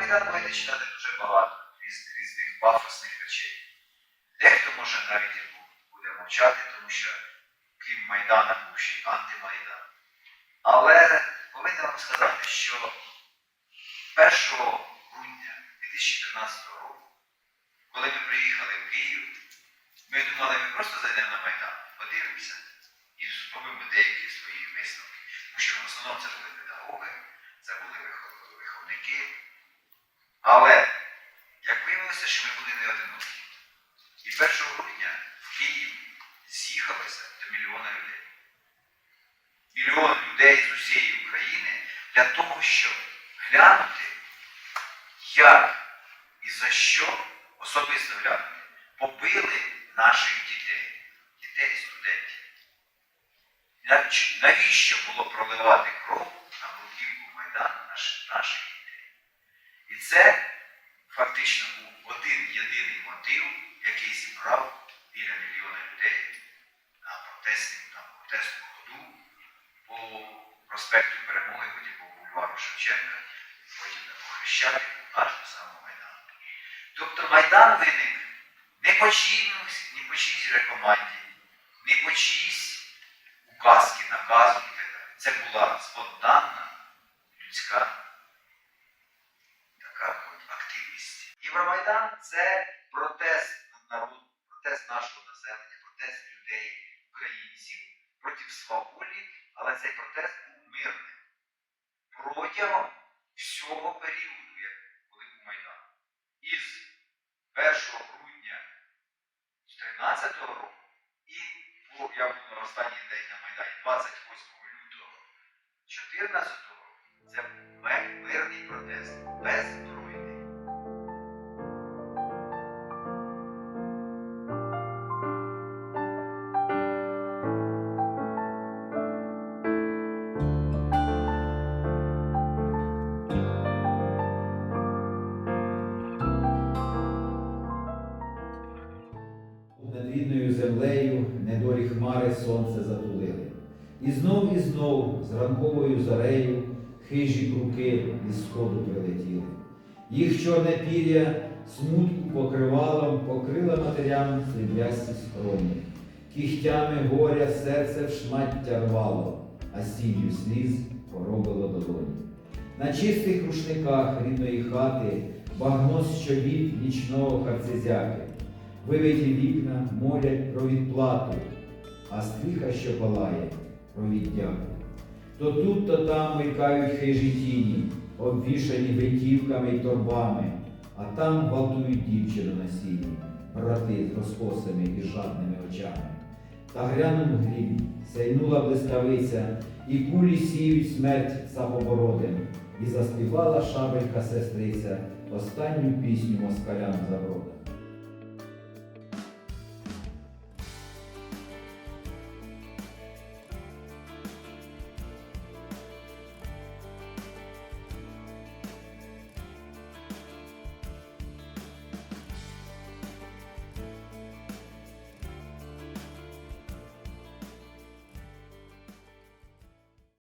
Майдан можете читати дуже багато різ- різних пафосних речей. Дехто може навіть і буде мовчати, тому що крім Майдана був ще й антимайдан. Але повинен вам сказати, що 1 грудня 2013 року, коли ми приїхали в Київ, ми думали, ми просто зайдемо на Майдан, подивимося і зробимо деякі свої висновки. Тому що в основному це були педагоги, це були виховники. Але як виявилося, що ми були не одинокі. І 1 грудня в Київ з'їхалося до мільйона людей. Мільйон людей з усієї України для того, щоб глянути, як і за що особисто глянути, побили наших дітей, дітей студентів. Навіщо було проливати кров на бруківку Майдану наш- наших дітей? Це фактично був один єдиний мотив, який зібрав біля мільйона людей на протестному, на протестну ходу по проспекту Перемоги, потім по бульвару Шевченка, потім на Хрещатику, аж до самого Майдану. Тобто Майдан виник не по чиїмось, не по чиїсь рекоманді, не по чиїсь указки, наказу і. Це була спонтанна людська Євромайдан це протест народу, протест нашого населення, протест людей, українців проти сваволі, але цей протест був мирним протягом всього періоду, як коли був Майдан. Із 1 грудня 2013 року і я був на останній день на Майдані 28 лютого 2014 року. Над рідною землею недолі хмари сонце затулили. І знов і знов з ранковою зарею хижі круки із сходу прилетіли. Їх чорне пір'я смутку покривалом покрила матерям сріблясті скроні. Кігтями горя серце в шмаття рвало, а сінню сліз поробило долоні. На чистих рушниках рідної хати багно з чобіт нічного харцезяки. Вивиті вікна молять про відплату, а стріха, що палає, про віддяку. То тут, то там мелькають хижі тіні, обвішані витівками й торбами, а там гвалтують дівчину на сіні, брати з розкосими і жадними очами. Та грянув грім, сяйнула блискавиця, і кулі сіють смерть сапобородим, і заспівала шабелька сестриця останню пісню москалям за.